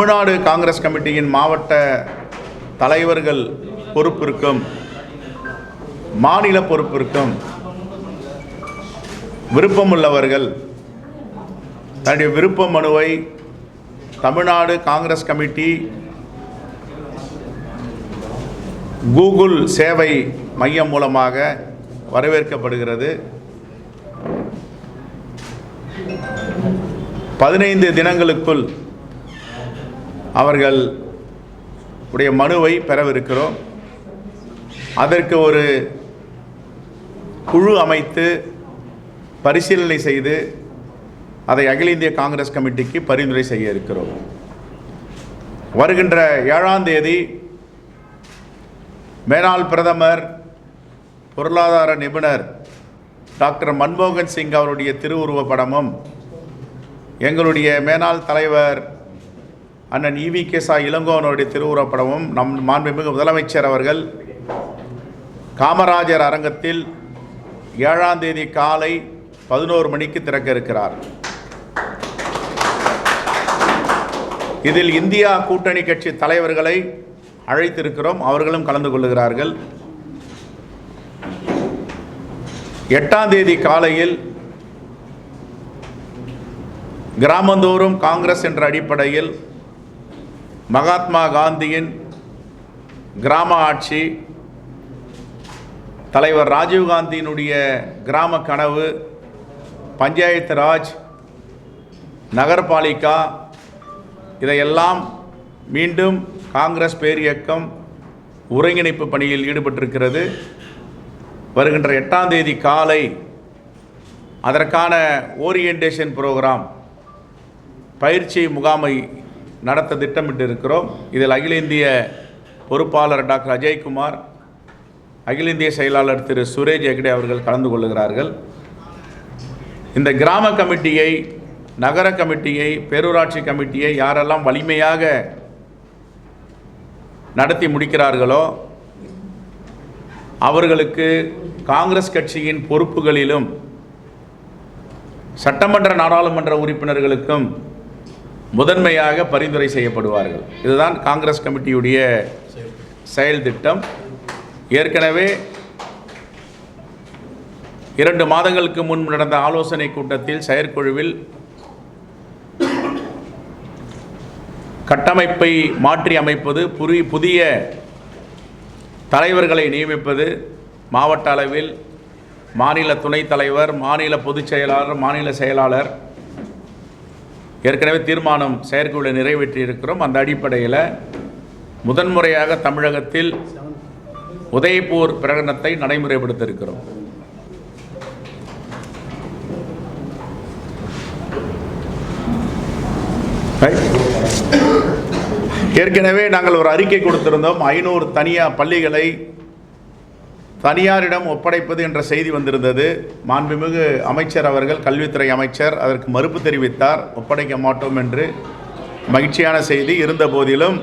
தமிழ்நாடு காங்கிரஸ் கமிட்டியின் மாவட்ட தலைவர்கள் பொறுப்பிற்கும் மாநில பொறுப்பிற்கும் விருப்பமுள்ளவர்கள் தன்னுடைய விருப்ப மனுவை தமிழ்நாடு காங்கிரஸ் கமிட்டி கூகுள் சேவை மையம் மூலமாக வரவேற்கப்படுகிறது. பதினைந்து தினங்களுக்குள் அவர்கள் உடைய மனுவை பெறவிருக்கிறோம். அதற்கு ஒரு குழு அமைத்து பரிசீலனை செய்து அதை அகில இந்திய காங்கிரஸ் கமிட்டிக்கு பரிந்துரை செய்ய இருக்கிறோம். வருகின்ற ஏழாம் தேதி மேலாள் பிரதமர் பொருளாதார நிபுணர் டாக்டர் மன்மோகன் சிங் அவருடைய திருவுருவ படமும் எங்களுடைய மேனாள் தலைவர் அண்ணன் இவி கேசா இளங்கோவனுடைய திருவுருவப் படமும் நம் மாண்புமிகு முதலமைச்சர் அவர்கள் காமராஜர் அரங்கத்தில் ஏழாம் தேதி காலை பதினோரு மணிக்கு திறக்க இருக்கிறார் இதில் இந்தியா கூட்டணி கட்சி தலைவர்களை அழைத்திருக்கிறோம். அவர்களும் கலந்து கொள்ளுகிறார்கள் எட்டாம் தேதி காலையில் கிராமந்தோறும் காங்கிரஸ் என்ற அடிப்படையில் மகாத்மா காந்தியின் கிராம ஆட்சி தலைவர் ராஜீவ்காந்தியினுடைய கிராம கனவு பஞ்சாயத்து ராஜ் நகர்பாலிகா இதையெல்லாம் மீண்டும் காங்கிரஸ் பேரியக்கம் ஒருங்கிணைப்பு பணியில் ஈடுபட்டிருக்கிறது. வருகின்ற எட்டாம் தேதி காலை அதற்கான ஓரியன்டேஷன் ப்ரோக்ராம் பயிற்சி முகாமை நடத்த திட்டமிட்டு இருக்கிறோம் இதில் அகில இந்திய பொறுப்பாளர் டாக்டர் அஜய்குமார் அகில இந்திய செயலாளர் திரு சுரேஷ் ஹெக்டே அவர்கள் கலந்து கொள்ளுகிறார்கள் இந்த கிராம கமிட்டியை நகர கமிட்டியை பேரூராட்சி கமிட்டியை யாரெல்லாம் வலிமையாக நடத்தி முடிக்கிறார்களோ அவர்களுக்கு காங்கிரஸ் கட்சியின் பொறுப்புகளிலும் சட்டமன்ற நாடாளுமன்ற உறுப்பினர்களுக்கும் முதன்மையாக பரிந்துரை செய்யப்படுவார்கள். இதுதான் காங்கிரஸ் கமிட்டியுடைய செயல் திட்டம் ஏற்கனவே இரண்டு மாதங்களுக்கு முன் நடந்த ஆலோசனை கூட்டத்தில் செயற்குழுவில் கட்டமைப்பை மாற்றி அமைப்பது புரி புதிய தலைவர்களை நியமிப்பது மாவட்ட அளவில் மாநில துணைத் தலைவர் மாநில பொதுச் செயலாளர் மாநில செயலாளர் ஏற்கனவே தீர்மானம் செயற்குழுவில் நிறைவேற்றியிருக்கிறோம். அந்த அடிப்படையில் முதன்முறையாக தமிழகத்தில் உதயபூர் பிரகடனத்தை நடைமுறைப்படுத்த இருக்கிறோம் ஏற்கனவே நாங்கள் ஒரு அறிக்கை கொடுத்திருந்தோம். ஐநூறு தனியார் பள்ளிகளை தனியாரிடம் ஒப்படைப்பது என்ற செய்தி வந்திருந்தது. மாண்புமிகு அமைச்சர் அவர்கள் கல்வித்துறை அமைச்சர் அதற்கு மறுப்பு தெரிவித்தார். ஒப்படைக்க மாட்டோம் என்று மகிழ்ச்சியான செய்தி இருந்த போதிலும்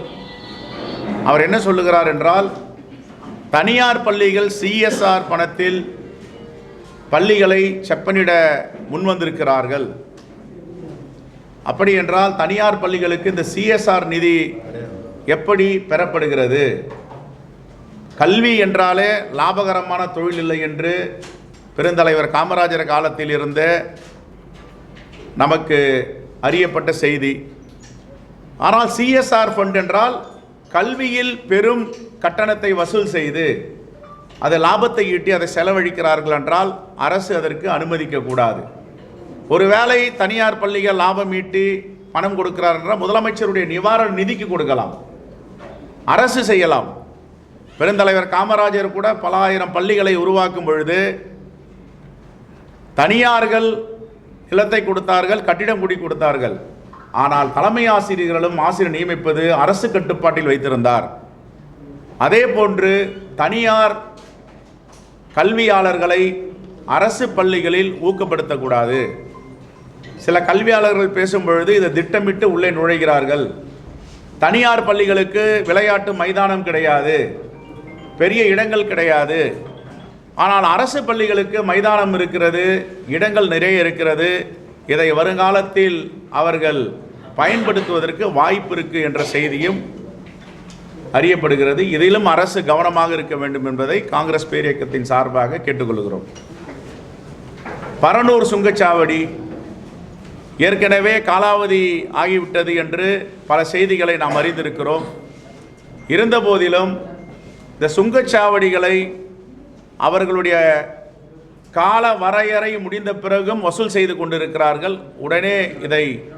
அவர் என்ன சொல்லுகிறார் என்றால் தனியார் பள்ளிகள் சிஎஸ்ஆர் பணத்தில் பள்ளிகளை செப்பனிட முன்வந்திருக்கிறார்கள். அப்படி என்றால் தனியார் பள்ளிகளுக்கு இந்த சிஎஸ்ஆர் நிதி எப்படி பெறப்படுகிறது? கல்வி என்றாலே லாபகரமான தொழில் இல்லை என்று பெருந்தலைவர் காமராஜர் காலத்தில் இருந்த நமக்கு அறியப்பட்ட செய்தி. ஆனால் சிஎஸ்ஆர் ஃபண்ட் என்றால் கல்வியில் பெரும் கட்டணத்தை வசூல் செய்து அதை லாபத்தை ஈட்டி அதை செலவழிக்கிறார்கள் என்றால் அரசு அதற்கு அனுமதிக்கக்கூடாது ஒருவேளை தனியார் பள்ளிகள் லாபம் ஈட்டி பணம் கொடுக்கிறார் என்றால் முதலமைச்சருடைய நிவாரண நிதிக்கு கொடுக்கலாம். அரசு செய்யலாம். பெருந்தலைவர் காமராஜர் கூட பல ஆயிரம் பள்ளிகளை உருவாக்கும் பொழுது தனியார்கள் நிலத்தை கொடுத்தார்கள் கட்டிடம் குடி கொடுத்தார்கள். ஆனால் தலைமை ஆசிரியர்களும் ஆசிரியர் நியமிப்பது அரசு கட்டுப்பாட்டில் வைத்திருந்தார். அதே போன்று தனியார் கல்வியாளர்களை அரசு பள்ளிகளில் ஊக்கப்படுத்தக்கூடாது. சில கல்வியாளர்கள் பேசும் பொழுது இதை திட்டமிட்டு உள்ளே நுழைகிறார்கள். தனியார் பள்ளிகளுக்கு விளையாட்டு மைதானம் கிடையாது. பெரிய இடங்கள் கிடையாது. ஆனால் அரசு பள்ளிகளுக்கு மைதானம் இருக்கிறது இடங்கள் நிறைய இருக்கிறது. இதை வருங்காலத்தில் அவர்கள் பயன்படுத்துவதற்கு வாய்ப்பு இருக்குது என்ற செய்தியும் அறியப்படுகிறது. இதிலும் அரசு கவனமாக இருக்க வேண்டும் என்பதை காங்கிரஸ் பேரியக்கத்தின் சார்பாக கேட்டுக்கொள்கிறோம். பரனூர் சுங்கச்சாவடி ஏற்கனவே காலாவதி ஆகிவிட்டது என்று பல செய்திகளை நாம் அறிந்திருக்கிறோம். இருந்தபோதிலும் இந்த சுங்கச்சாவடிகளை அவர்களுடைய கால வரையறை முடிந்த பிறகும் வசூல் செய்து கொண்டிருக்கிறார்கள். உடனே இதை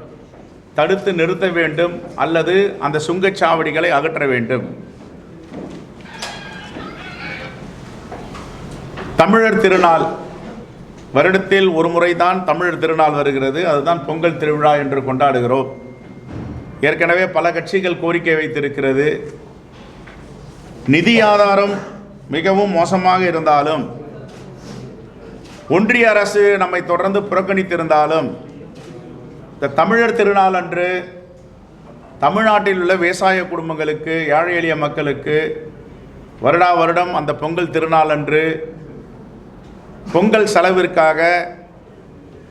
தடுத்து நிறுத்த வேண்டும் அல்லது அந்த சுங்கச்சாவடிகளை அகற்ற வேண்டும். தமிழர் திருநாள் வருடத்தில் ஒரு முறைதான் தமிழர் திருநாள் வருகிறது. அதுதான் பொங்கல் திருவிழா என்று கொண்டாடுகிறோம். ஏற்கனவே பல கட்சிகள் கோரிக்கை வைத்திருக்கிறது. நிதி ஆதாரம் மிகவும் மோசமாக இருந்தாலும் ஒன்றிய அரசு நம்மை தொடர்ந்து புறக்கணித்திருந்தாலும் இந்த தமிழர் திருநாள் அன்று தமிழ்நாட்டில் உள்ள விவசாய குடும்பங்களுக்கு ஏழை எளிய மக்களுக்கு வருடா வருடம் அந்த பொங்கல் திருநாள் அன்று பொங்கல் செலவிற்காக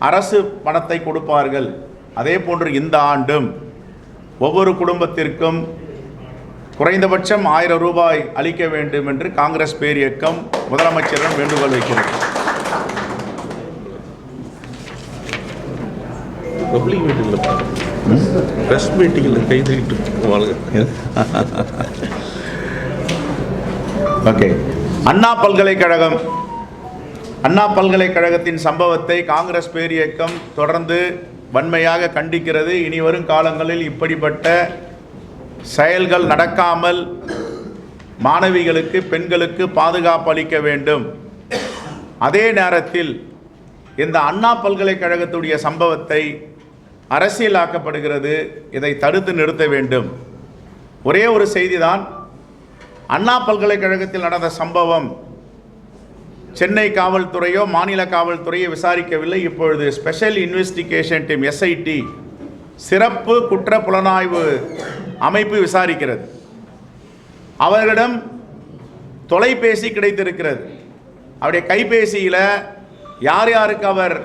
அரசு பணத்தை கொடுப்பார்கள். அதே போன்று இந்த ஆண்டும் ஒவ்வொரு குடும்பத்திற்கும் குறைந்தபட்சம் ஆயிரம் ரூபாய் அளிக்க வேண்டும் என்று காங்கிரஸ் பேரியக்கம் முதலமைச்சரிடம் வேண்டுகோள் வைக்கிறது. பப்ளிக் மீட்டிங்கில் ப்ரெஸ் மீட்டிங்கில் கைதடிட்டு வாழ்க. ஓகே அண்ணா பல்கலைக்கழகம். அண்ணா பல்கலைக்கழகத்தின் சம்பவத்தை காங்கிரஸ் பேரியக்கம் தொடர்ந்து வன்மையாக கண்டிக்கிறது. இனி வரும் காலங்களில் இப்படிப்பட்ட செயல்கள் நடக்காமல் மாணவிகளுக்கு பெண்களுக்கு பாதுகாப்பு அளிக்க வேண்டும். அதே நேரத்தில் இந்த அண்ணா பல்கலைக்கழகத்துடைய சம்பவத்தை அரசியலாக்கப்படுகிறது. இதை தடுத்து நிறுத்த வேண்டும். ஒரே ஒரு செய்திதான் அண்ணா பல்கலைக்கழகத்தில் நடந்த சம்பவம். சென்னை காவல்துறையோ மாநில காவல்துறையோ விசாரிக்கவில்லை. இப்பொழுது ஸ்பெஷல் இன்வெஸ்டிகேஷன் டீம் எஸ்ஐடி சிறப்பு குற்ற புலனாய்வு அமைப்பு விசாரிக்கிறது. அவர்களிடம் தொலைபேசி கிடைத்திருக்கிறது. அவருடைய கைபேசியில் யார் யாருக்கு அவர்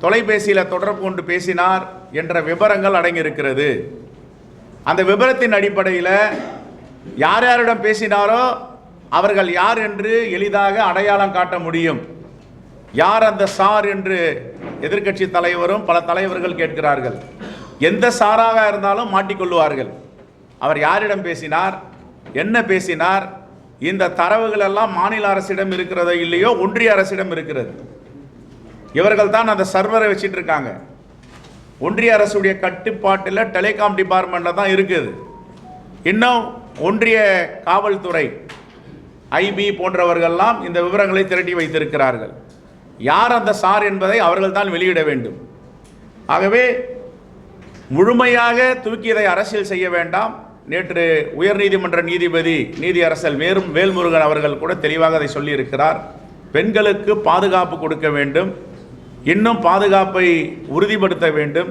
தொலைபேசியில் தொடர்பு கொண்டு பேசினார் என்ற விவரங்கள் அடங்கியிருக்கிறது. அந்த விவரத்தின் அடிப்படையில் யார் யாரிடம் பேசினாரோ அவர்கள் யார் என்று எளிதாக அடையாளம் காட்ட முடியும். யார் அந்த சார் என்று எதிர்க்கட்சி தலைவரும் பல தலைவர்கள் கேட்கிறார்கள். எந்த சாராக இருந்தாலும் மாட்டிக்கொள்வார்கள். அவர் யாரிடம் பேசினார்? என்ன பேசினார்? இந்த தரவுகள் எல்லாம் மாநில அரசிடம் இருக்கிறதோ இல்லையோ ஒன்றிய அரசிடம் இருக்கிறது. இவர்கள் தான் அந்த சர்வரை வச்சிட்டு இருக்காங்க. ஒன்றிய அரசுடைய கட்டுப்பாட்டில் டெலிகாம் டிபார்ட்மெண்ட்டில் தான் இருக்குது. இன்னும் ஒன்றிய காவல்துறை ஐபி போன்றவர்கள்லாம் இந்த விவரங்களை திரட்டி வைத்திருக்கிறார்கள். யார் அந்த சார் என்பதை அவர்கள் தான் வெளியிட வேண்டும். ஆகவே முழுமையாக தூக்கியதை அரசியல் செய்ய வேண்டாம். நேற்று உயர்நீதிமன்ற நீதிபதி நீதி அரசல் வேறும் வேல்முருகன் அவர்கள் கூட தெளிவாக அதை சொல்லியிருக்கிறார் பெண்களுக்கு பாதுகாப்பு கொடுக்க வேண்டும் இன்னும் பாதுகாப்பை உறுதிப்படுத்த வேண்டும்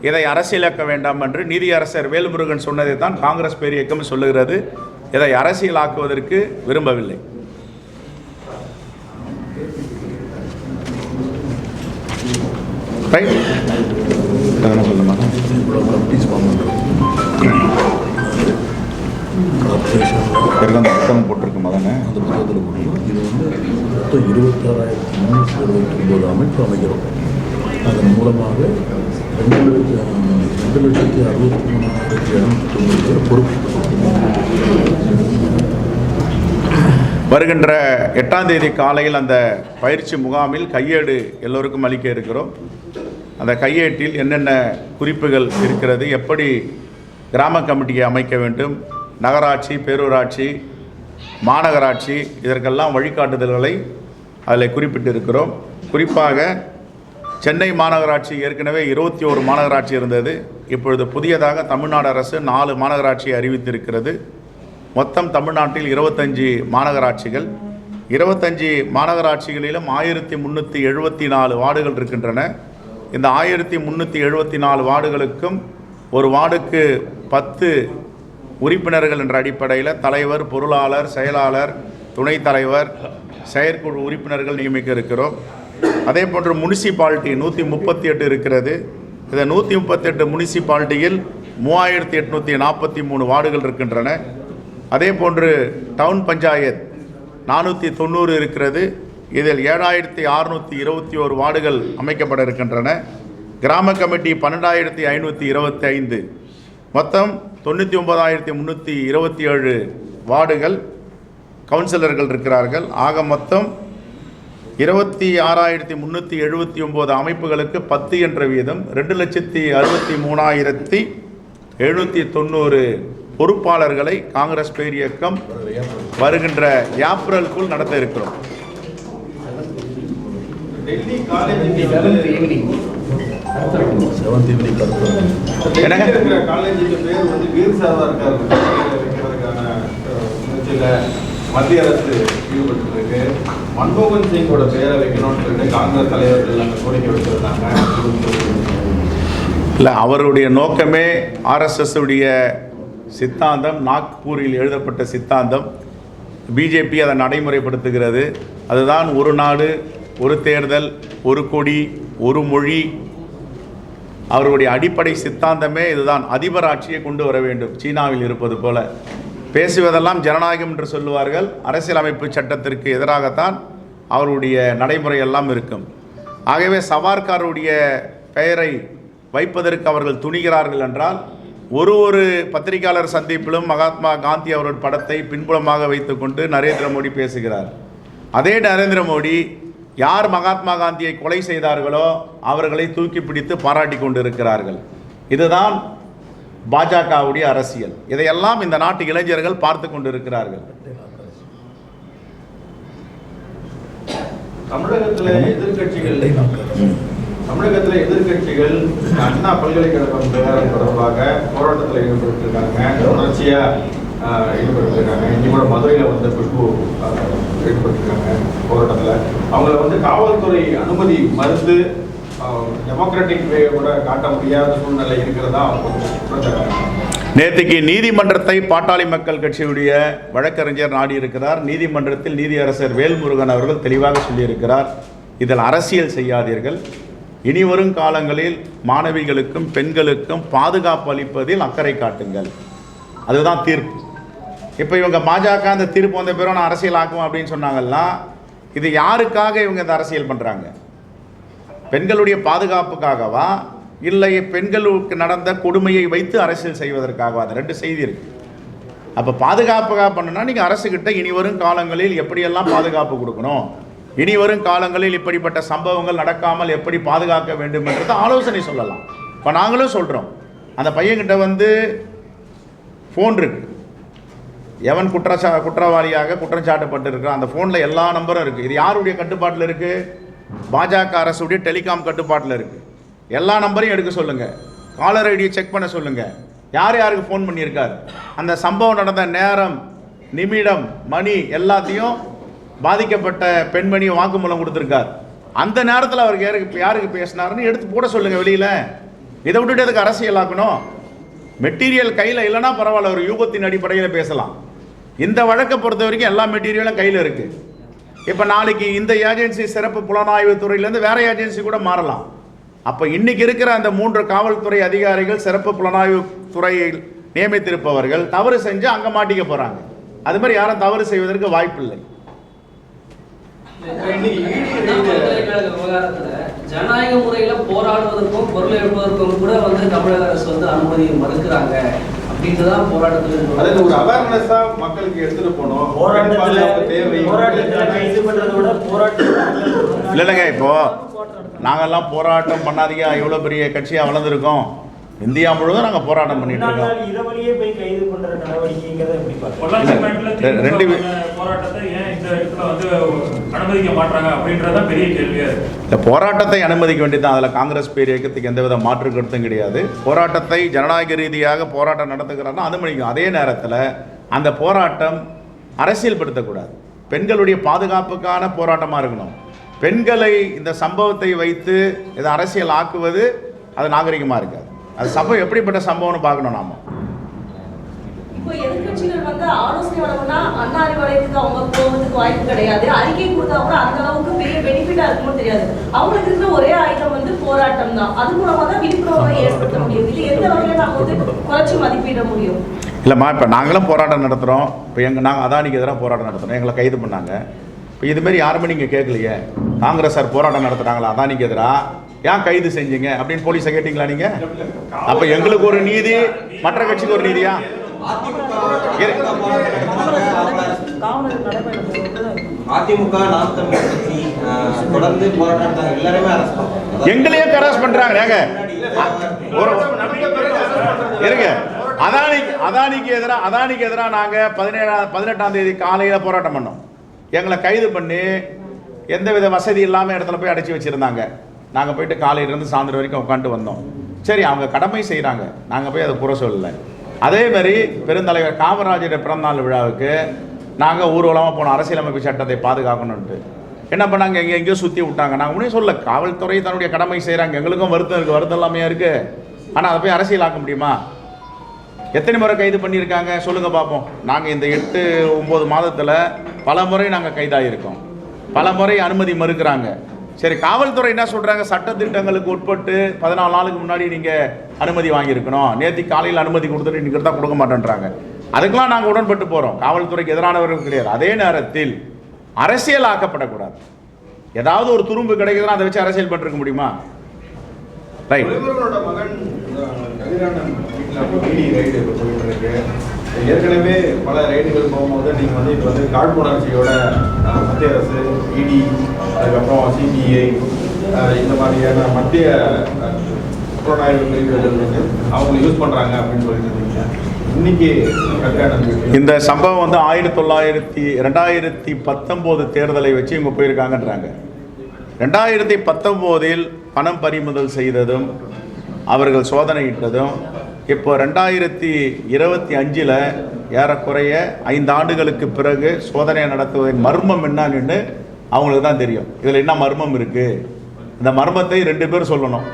இதை அரசியலாக்க வேண்டாம் என்று நீதியரசர் வேல்முருகன் சொன்னதை தான் காங்கிரஸ் பேரியக்கம் சொல்லுகிறது இதை அரசியலாக்குவதற்கு விரும்பவில்லை ரைட் பிறகு அந்த புத்தகம் போட்டிருக்குமா தானே அந்த புத்தகத்தில் போடுறோம் இது வந்து மொத்தம் இருபத்தாறாயிரத்தி முந்நூற்றி அறுபத்தி ஒம்பது அமைப்பு அமைக்கிறோம். அதன் மூலமாக ரெண்டு ரெண்டு லட்சத்தி அறுபத்தி மூணாயிரத்தி இரநூத்தி தொண்ணூறு பேர் பொறுப்பு. வருகின்ற எட்டாம் தேதி காலையில் அந்த பயிற்சி முகாமில் கையேடு எல்லோருக்கும் அளிக்க இருக்கிறோம். அந்த கையேட்டில் என்னென்ன குறிப்புகள் இருக்கிறது எப்படி கிராம கமிட்டியை அமைக்க வேண்டும் நகராட்சி பேரூராட்சி மாநகராட்சி இதற்கெல்லாம் வழிகாட்டுதல்களை அதில் குறிப்பிட்டிருக்கிறோம். குறிப்பாக சென்னை மாநகராட்சி ஏற்கனவே இருபத்தி ஒரு மாநகராட்சி இருந்தது. இப்பொழுது புதியதாக தமிழ்நாடு அரசு நாலு மாநகராட்சியை அறிவித்திருக்கிறது. மொத்தம் தமிழ்நாட்டில் இருபத்தஞ்சி மாநகராட்சிகள். இருபத்தஞ்சி மாநகராட்சிகளிலும் ஆயிரத்தி முந்நூற்றி எழுபத்தி நாலு வார்டுகள் இருக்கின்றன. இந்த ஆயிரத்தி முந்நூற்றி எழுபத்தி நாலு வார்டுகளுக்கும் ஒரு வார்டுக்கு பத்து உறுப்பினர்கள் என்ற அடிப்படையில் தலைவர் பொருளாளர் செயலாளர் துணைத் தலைவர் செயற்குழு உறுப்பினர்கள் நியமிக்க இருக்கிறோம். அதே போன்று முனிசிபாலிட்டி நூற்றி முப்பத்தி எட்டு இருக்கிறது. இதை நூற்றி முப்பத்தெட்டு முனிசிபாலிட்டியில் மூவாயிரத்தி எட்நூற்றி நாற்பத்தி மூணு வார்டுகள் இருக்கின்றன. அதே போன்று டவுன் பஞ்சாயத் நானூற்றி தொண்ணூறு இருக்கிறது. இதில் ஏழாயிரத்தி அறுநூற்றி இருபத்தி ஒரு வார்டுகள் அமைக்கப்பட இருக்கின்றன. கிராம கமிட்டி பன்னெண்டாயிரத்தி ஐநூற்றி இருபத்தி ஐந்து. மொத்தம் தொண்ணூற்றி ஒன்பதாயிரத்தி முந்நூற்றி இருபத்தி ஏழு வார்டுகள் கவுன்சிலர்கள் இருக்கிறார்கள். ஆக மொத்தம் இருபத்தி ஆறாயிரத்தி முந்நூற்றி எழுபத்தி ஒம்பது அமைப்புகளுக்கு பத்து என்ற வீதம் ரெண்டு லட்சத்தி அறுபத்தி மூணாயிரத்தி எழுநூற்றி தொண்ணூறு பொறுப்பாளர்களை காங்கிரஸ் பேரியக்கம் வருகின்ற ஏப்ரலுக்குள் நடத்த இருக்கிறோம். டெல்லி மத்திய அரசு ஈடுபட்டு இருக்கு மன்மோகன் சிங்கோட பெயரை வைக்கணும்னு சொல்லிட்டு காங்கிரஸ் தலைவர்கள் அங்கே கோரிக்கை வச்சிருந்தாங்க இல்லை அவருடைய நோக்கமே ஆர்எஸ்எஸ்ஸுடைய சித்தாந்தம் நாக்பூரில் எழுதப்பட்ட சித்தாந்தம். பிஜேபி அதை நடைமுறைப்படுத்துகிறது. அதுதான் ஒரு நாடு ஒரு தேர்தல் ஒரு கொடி ஒரு மொழி அவருடைய அடிப்படை சித்தாந்தமே இதுதான். அதிபர் ஆட்சியை கொண்டு வர வேண்டும். சீனாவில் இருப்பது போல. பேசுவதெல்லாம் ஜனநாயகம் என்று சொல்லுவார்கள். அரசியலமைப்பு சட்டத்திற்கு எதிராகத்தான் அவருடைய நடைமுறையெல்லாம் இருக்கும். ஆகவே சவார்காருடைய பெயரை வைப்பதற்கு அவர்கள் துணிகிறார்கள் என்றால் ஒரு ஒரு பத்திரிகையாளர் சந்திப்பிலும் மகாத்மா காந்தி அவர்கள் படத்தை பின்புலமாக வைத்துக்கொண்டு நரேந்திர மோடி பேசுகிறார். அதே நரேந்திர மோடி யார் மகாத்மா காந்தியை கொலை செய்தார்களோ அவர்களை தூக்கி பிடித்து பாராட்டி கொண்டிருக்கிறார்கள். இதுதான் பாஜகவுடைய அரசியல். இதையெல்லாம் இந்த நாட்டு இளைஞர்கள் பார்த்து கொண்டிருக்கிறார்கள். தமிழகத்துல எதிர்க்கட்சிகள் தமிழகத்துல எதிர்கட்சிகள் அண்ணா பல்கலைக்கழகம் தொடர்பாக போராட்டத்தில் ஈடுபட்டிருக்காங்க. தொடர்ச்சியா ஈடுபட்டுருக்காங்க. இன்னைக்கு கூட மதுரையில் வந்து குஷ்பு ஆஹ், ஈடுபட்டிருக்காங்க அவங்கள வந்து காவல்துறை அனுமதி மறுத்து டெமோக்ராட்டிக் வே கூட காட்ட முடியாத சூழ்நிலை இருக்கிறதா அவங்க நேற்றுக்கு நீதிமன்றத்தை பாட்டாளி மக்கள் கட்சியுடைய வழக்கறிஞர் நாடி இருக்கிறார். நீதிமன்றத்தில் நீதியரசர் வேல்முருகன் அவர்கள் தெளிவாக சொல்லியிருக்கிறார். இதில் அரசியல் செய்யாதீர்கள். இனி வரும் காலங்களில் மாணவிகளுக்கும் பெண்களுக்கும் பாதுகாப்பு அளிப்பதில் அக்கறை காட்டுங்கள். அதுதான் தீர்ப்பு. இப்போ இவங்க பாஜக அந்த தீர்ப்பு வந்த பிறகு நான் அரசியல் ஆக்குவோம் அப்படின்னு சொன்னாங்கன்னா இது யாருக்காக இவங்க இந்த அரசியல் பண்ணுறாங்க பெண்களுடைய பாதுகாப்புக்காகவா? இல்லை பெண்களுக்கு நடந்த கொடுமையை வைத்து அரசியல் செய்வதற்காகவா? அது ரெண்டு செய்தி இருக்கு. அப்போ பாதுகாப்புக்காக பண்ணுன்னா நீங்கள் அரசுக்கிட்ட இனி வரும் காலங்களில் எப்படியெல்லாம் பாதுகாப்பு கொடுக்கணும்? இனி வரும் காலங்களில் இப்படிப்பட்ட சம்பவங்கள் நடக்காமல் எப்படி பாதுகாக்க வேண்டும் என்றது ஆலோசனை சொல்லலாம். இப்போ நாங்களும் சொல்கிறோம் அந்த பையன்கிட்ட வந்து ஃபோன் இருக்கு. எவன் குற்றச்சா குற்றவாளியாக குற்றம் சாட்டப்பட்டிருக்கிறான்? அந்த ஃபோனில் எல்லா நம்பரும் இருக்குது இது யாருடைய கட்டுப்பாட்டில் இருக்குது பாஜக அரசுடைய டெலிகாம் கட்டுப்பாட்டில் இருக்குது எல்லா நம்பரையும் எடுக்க சொல்லுங்கள் காலர் ஐடியை செக் பண்ண சொல்லுங்கள் யார் யாருக்கு ஃபோன் பண்ணியிருக்கார்? அந்த சம்பவம் நடந்த நேரம் நிமிடம் மணி எல்லாத்தையும் பாதிக்கப்பட்ட பெண்மணி வாக்குமூலம் கொடுத்துருக்கார். அந்த நேரத்தில் அவருக்கு யாருக்கு யாருக்கு பேசினாருன்னு எடுத்து போட சொல்லுங்கள் வெளியில். இதை விட்டுட்டு அதுக்கு அரசியலாக்கணும்? மெட்டீரியல் கையில் இல்லைன்னா பரவாயில்ல ஒரு யூகத்தின் அடிப்படையில் பேசலாம். இந்த வழக்கை பொறுத்த வரைக்கும் எல்லா மெட்டீரியலும் கையில் இருக்குது இப்போ நாளைக்கு இந்த ஏஜென்சி சிறப்பு புலனாய்வு துறையிலேருந்து வேற ஏஜென்சி கூட மாறலாம். அப்போ இன்னைக்கு இருக்கிற அந்த மூன்று காவல்துறை அதிகாரிகள் சிறப்பு புலனாய்வு துறையில் நியமித்திருப்பவர்கள் தவறு செஞ்சு அங்கே மாட்டிக்க போகிறாங்க அது மாதிரி யாரும் தவறு செய்வதற்கு வாய்ப்பில்லை. ஜனநாயக முறையில போராடுவதற்கும் பொருள் எடுப்பதற்கும் கூட வந்து தமிழக அரசு வந்து அனுமதி மறுக்கிறாங்க. அப்படின்றதான் போராட்டத்தில் அதில் ஒரு அவேர்னஸா மக்களுக்கு எடுத்துட்டு போனோம் போராட்டத்துல தேவை. போராட்டத்துல கைது பண்றதை விட போராட்டம் இல்லைங்க இப்போ நாங்கெல்லாம் போராட்டம் பண்ணாதீங்க. இவ்வளோ பெரிய கட்சியாக வளர்ந்துருக்கோம். இந்தியா முழுவதும் நாங்கள் போராட்டம் பண்ணிட்டு இருக்கோம். ரெண்டு இந்த இடத்துல வந்து அனுமதிக்க மாட்டாங்க அப்படின்றதான் பெரிய கேள்வியா இருக்கு. இந்த போராட்டத்தை அனுமதிக்க வேண்டியது அதில் காங்கிரஸ் பேர் இயக்கத்துக்கு எந்தவித மாற்று கருத்தும் கிடையாது. போராட்டத்தை ஜனநாயக ரீதியாக போராட்டம் நடத்துகிறாருன்னா அனுமதிக்கும் அதே நேரத்தில் அந்த போராட்டம் அரசியல்படுத்தக்கூடாது. பெண்களுடைய பாதுகாப்புக்கான போராட்டமாக இருக்கணும். பெண்களை இந்த சம்பவத்தை வைத்து இதை அரசியல் ஆக்குவது அது நாகரிகமாக இருக்காது. அது சம்பவம் எப்படிப்பட்ட சம்பவம்னு பார்க்கணும் நாம. இப்போ எதிர்க்கட்சிகள் வந்து ஆலோசனை வழங்கினா அண்ணா அறிவாலயத்துக்கு அவங்க போவதுக்கு வாய்ப்பு கிடையாது. அறிக்கை கொடுத்தா கூட அந்த அளவுக்கு பெரிய பெனிஃபிட்டா இருக்குமோ தெரியாது. அவங்களுக்கு இருக்கிற ஒரே ஆயுதம் வந்து போராட்டம் தான். அது மூலமா தான் விழிப்புணர்வை ஏற்படுத்த முடியும். இது எந்த வகையில நாம வந்து குறைச்சி மதிப்பிட முடியும்? இல்லைம்மா இப்போ நாங்களும் போராட்டம் நடத்துகிறோம் இப்போ எங்கள் நாங்கள் அதானிக்கு எதிராக போராட்டம் நடத்துகிறோம் எங்களை கைது பண்ணாங்க. இப்போ இதுமாரி யாருமே நீங்கள் கேட்கலையே. காங்கிரஸ் சார் போராட்டம் நடத்துகிறாங்களா அதானிக்கு எதிராக ஏன் கைது செஞ்சீங்க அப்படின்னு போலீஸை கேட்டிங்களா நீங்கள் அப்போ எங்களுக்கு ஒரு நீதி மற்ற கட்சிக்கு ஒரு நீதியா? அதிமுக தொடர்ந்து போராட்டம் எல்லாருமே எங்களையும் கராஸ் பண்ணுறாங்க ஏங்க? இருங்க. அதானிக்கு அதானிக்கு எதிராக அதானிக்கு எதிராக நாங்கள் பதினேழாம் பதினெட்டாம் தேதி காலையில் போராட்டம் பண்ணோம். எங்களை கைது பண்ணி எந்தவித வசதி இல்லாமல் இடத்துல போய் அடைச்சி வச்சுருந்தாங்க. நாங்கள் போயிட்டு காலையிலேருந்து சாயந்தரம் வரைக்கும் உட்காந்து வந்தோம். சரி அவங்க கடமை செய்கிறாங்க நாங்கள் போய் அதை புற சொல்லலை. அதே மாதிரி பெருந்தலைவர் காமராஜர் பிறந்தநாள் விழாவுக்கு நாங்கள் ஊர்வலமாக போனோம். அரசியலமைப்பு சட்டத்தை பாதுகாக்கணுன்ட்டு என்ன பண்ணாங்க? எங்கே எங்கேயோ சுற்றி விட்டாங்க. நாங்கள் ஒன்றும் சொல்ல காவல்துறை தன்னுடைய கடமை செய்கிறாங்க எங்களுக்கும் வருத்தம் இருக்குது வருத்தம் இல்லாமையா இருக்குது ஆனால் அதை போய் அரசியலாக்க முடியுமா? எத்தனை முறை கைது பண்ணியிருக்காங்க? சொல்லுங்கள் பார்ப்போம் நாங்கள் இந்த எட்டு ஒம்பது மாதத்தில் பல முறை நாங்கள் கைதாகியிருக்கோம் பல முறை அனுமதி மறுக்கிறாங்க. சரி காவல்துறை என்ன சொல்கிறாங்க சட்டத்திட்டங்களுக்கு உட்பட்டு பதினாலு நாளுக்கு முன்னாடி நீங்கள் அனுமதி வாங்கியிருக்கணும். நேற்று காலையில் அனுமதி கொடுத்துட்டு இன்றைக்கி தான் கொடுக்க மாட்டேன்றாங்க. அதுக்கெல்லாம் நாங்கள் உடன்பட்டு போகிறோம் காவல்துறைக்கு எதிரானவர்கள் கிடையாது. அதே நேரத்தில் அரசியல் ஆக்கப்படக்கூடாது. ஏதாவது ஒரு துரும்பு கிடைக்குதுன்னா அதை வச்சு அரசியல் பண்ணிருக்க முடியுமா? ரைட் ஏற்கனவே பல ரைடுகள் போகும்போது நீங்கள் வந்து இப்போ வந்து காழ்ப்புணர்ச்சியோட மத்திய அரசு இடி அதுக்கப்புறம் சிபிஐ இந்த மாதிரியான மத்திய புலனாய்வு பிரிவுகள் வந்து அவங்க யூஸ் பண்ணுறாங்க அப்படின்னு சொல்லிட்டு இருந்தீங்க. இன்னைக்கு இந்த சம்பவம் வந்து ஆயிரத்தி தொள்ளாயிரத்தி ரெண்டாயிரத்தி பத்தொம்போது தேர்தலை வச்சு இவங்க போயிருக்காங்கன்றாங்க. ரெண்டாயிரத்தி பத்தொம்போதில் பணம் பறிமுதல் செய்ததும் அவர்கள் சோதனையிட்டதும் இப்போ ரெண்டாயிரத்தி இருபத்தி அஞ்சில் ஏறக்குறைய ஐந்து ஆண்டுகளுக்கு பிறகு சோதனை நடத்துவதன் மர்மம் என்னன்னு அவங்களுக்கு தான் தெரியும். இதில் என்ன மர்மம் இருக்குது இந்த மர்மத்தை ரெண்டு பேரும் சொல்லணும்.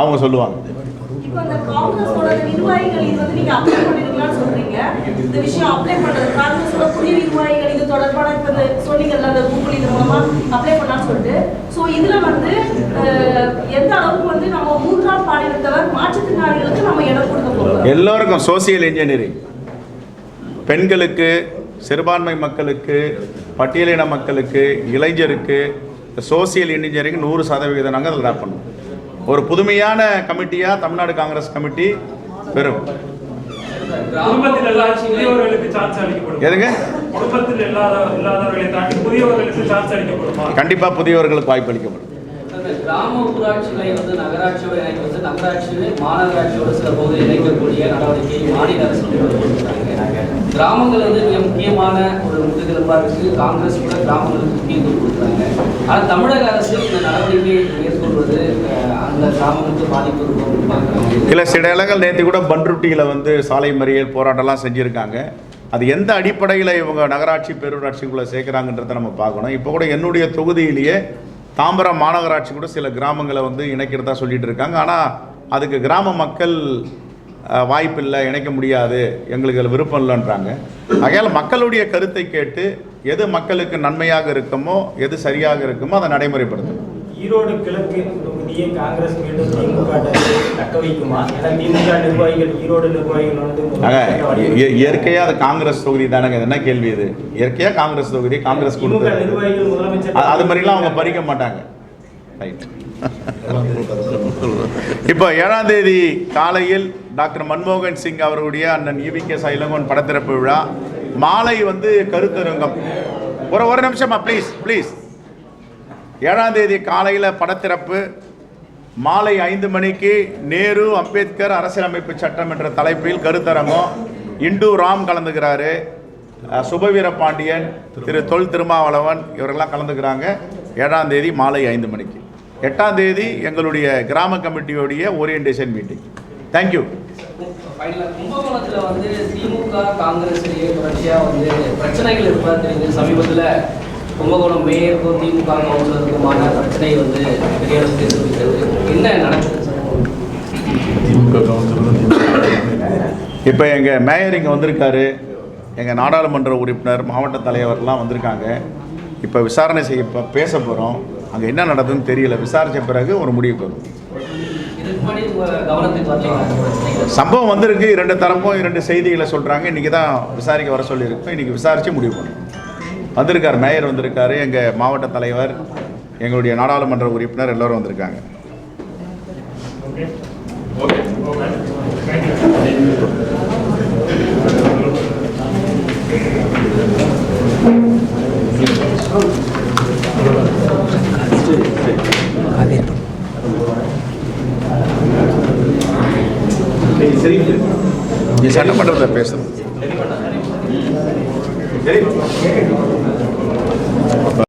அவங்க சொல்லுவாங்க. இப்போ இந்த சொல்றீங்க இந்த விஷயம் அப்ளை பண்றது காங்கிரஸோட புதிய நிர்வாகிகள் இது தொடர்பான இப்ப இந்த சொன்னீங்கல்ல அந்த கூகுள் இது மூலமா அப்ளை பண்ணலாம்னு சொல்லிட்டு. சோ இதுல வந்து எந்த அளவுக்கு வந்து நம்ம மூன்றாம் பாலினத்தவர் மாற்றுத்திறனாளிகளுக்கு நம்ம இடம் கொடுக்க போகிறோம் எல்லோருக்கும் சோசியல் இன்ஜினியரிங் பெண்களுக்கு சிறுபான்மை மக்களுக்கு பட்டியலின மக்களுக்கு இளைஞருக்கு சோசியல் இன்ஜினியரிங் நூறு சதவிகிதம் நாங்கள் அதில் பண்ணுவோம் ஒரு புதுமையான கமிட்டியாக தமிழ்நாடு காங்கிரஸ் கமிட்டி பெறும். குடும்பத்தில் எல்லா புதியவர்களுக்கு சான்ஸ் அளிக்கப்படும். எதுங்க? குடும்பத்தில் இல்லாத இல்லாதவர்களை தாண்டி புதியவர்களுக்கு சான்ஸ் அளிக்கப்படுமா? கண்டிப்பாக புதியவர்களுக்கு வாய்ப்பு அளிக்கப்படும். கிராம ஊராட்சிகளை வந்து நகராட்சியோடு இணைக்கிறது நகராட்சியை மாநகராட்சியோட சில போது இணைக்கக்கூடிய நடவடிக்கை மாநில அரசு கிராமங்கள் வந்து மிக முக்கியமான ஒரு முதுகெலும்பா இருக்கு. காங்கிரஸ் கூட கிராமங்களுக்கு முக்கியத்துவம் கொடுக்குறாங்க. ஆனால் தமிழக அரசு இந்த நடவடிக்கையை மேற்கொள்வது அஹ், அந்த கிராமங்களுக்கு பாதிப்பு இருக்கும் இல்லை சில இடங்கள் நேற்று கூட பன்ருட்டியில் வந்து சாலை மறியல் போராட்டம்லாம் செஞ்சுருக்காங்க. அது எந்த அடிப்படையில் இவங்க நகராட்சி பேரூராட்சிக்குள்ளே சேர்க்குறாங்கன்றதை நம்ம பார்க்கணும். இப்போ கூட என்னுடைய தொகுதியிலேயே தாம்பரம் மாநகராட்சி கூட சில கிராமங்களை வந்து இணைக்கிறதா சொல்லிட்டு இருக்காங்க. ஆனால் அதுக்கு கிராம மக்கள் வாய்ப்பில்லை இணைக்க முடியாது எங்களுக்கு அதில் விருப்பம் இல்லைன்றாங்க. ஆகையால் மக்களுடைய கருத்தை கேட்டு எது மக்களுக்கு நன்மையாக இருக்குமோ எது சரியாக இருக்குமோ அதை நடைமுறைப்படுத்தணும். ஈரோடு கிழக்கு தொகுதியை காங்கிரஸ் மீண்டும் திமுக தக்க வைக்குமா? ஏன்னா திமுக நிர்வாகிகள் ஈரோடு நிர்வாகிகள் வந்து இயற்கையா அது காங்கிரஸ் தொகுதி தானங்க என்ன கேள்வி இது? இயற்கையா காங்கிரஸ் தொகுதி காங்கிரஸ் திமுக கொடுத்தது. நிர்வாகிகள் முதலமைச்சர் அது- மாதிரிலாம் அவங்க பறிக்க மாட்டாங்க. ரைட் இப்போ ஏழாம் தேதி காலையில் டாக்டர் மன்மோகன் சிங் அவர்களுடைய அண்ணன் இவி கே இளங்கோன் படத்திறப்பு விழா. மாலை வந்து கருத்தரங்கம். ஒரு ஒரு நிமிஷமா ப்ளீஸ் ப்ளீஸ் ஏழாம் தேதி காலையில் படத்திறப்பு மாலை ஐந்து மணிக்கு நேரு அம்பேத்கர் அரசியலமைப்பு சட்டம் என்ற தலைப்பில் கருத்தரங்கம். இண்டு ராம் கலந்துக்கிறாரு சுபவீர பாண்டியன் திரு தொல் திருமாவளவன் இவரெல்லாம் கலந்துக்கிறாங்க. ஏழாம் தேதி மாலை ஐந்து மணிக்கு. எட்டாம் தேதி எங்களுடைய கிராம கமிட்டியோடைய ஓரியன்டேஷன் மீட்டிங். தேங்க்யூ கும்பகோணத்தில் வந்து திமுக காங்கிரஸ் தொடர்ச்சியாக வந்து பிரச்சனைகள் இருப்பதா தெரியுது. சமீபத்தில் கும்பகோணம் மேயருக்கும் திமுக கவுன்சிலருக்குமான பிரச்சனை வந்து பெரிய அளவுக்கு எதிர்க்கிறது என்ன நடக்குது திமுக இப்போ எங்கள் மேயர் இங்கே வந்திருக்காரு. எங்கள் நாடாளுமன்ற உறுப்பினர் மாவட்ட தலைவர்லாம் வந்திருக்காங்க. இப்போ விசாரணை செய்ய இப்போ பேச போகிறோம் அங்கே என்ன நடக்குதுன்னு தெரியல. விசாரித்த பிறகு ஒரு முடிவுக்கு வரும். சம்பவம் வந்திருக்கு. இரண்டு தரப்பும் இரண்டு செய்திகளை சொல்கிறாங்க இன்றைக்கி தான் விசாரிக்க வர சொல்லியிருக்கோம். இன்றைக்கி விசாரித்து முடிவு பண்ணும் வந்திருக்கார் மேயர் வந்திருக்காரு எங்கள் மாவட்ட தலைவர் எங்களுடைய நாடாளுமன்ற உறுப்பினர் எல்லோரும் வந்திருக்காங்க. ஓகே தேங்க்யூ நீ சட்டமன்றத்தில் பேசணும் சரி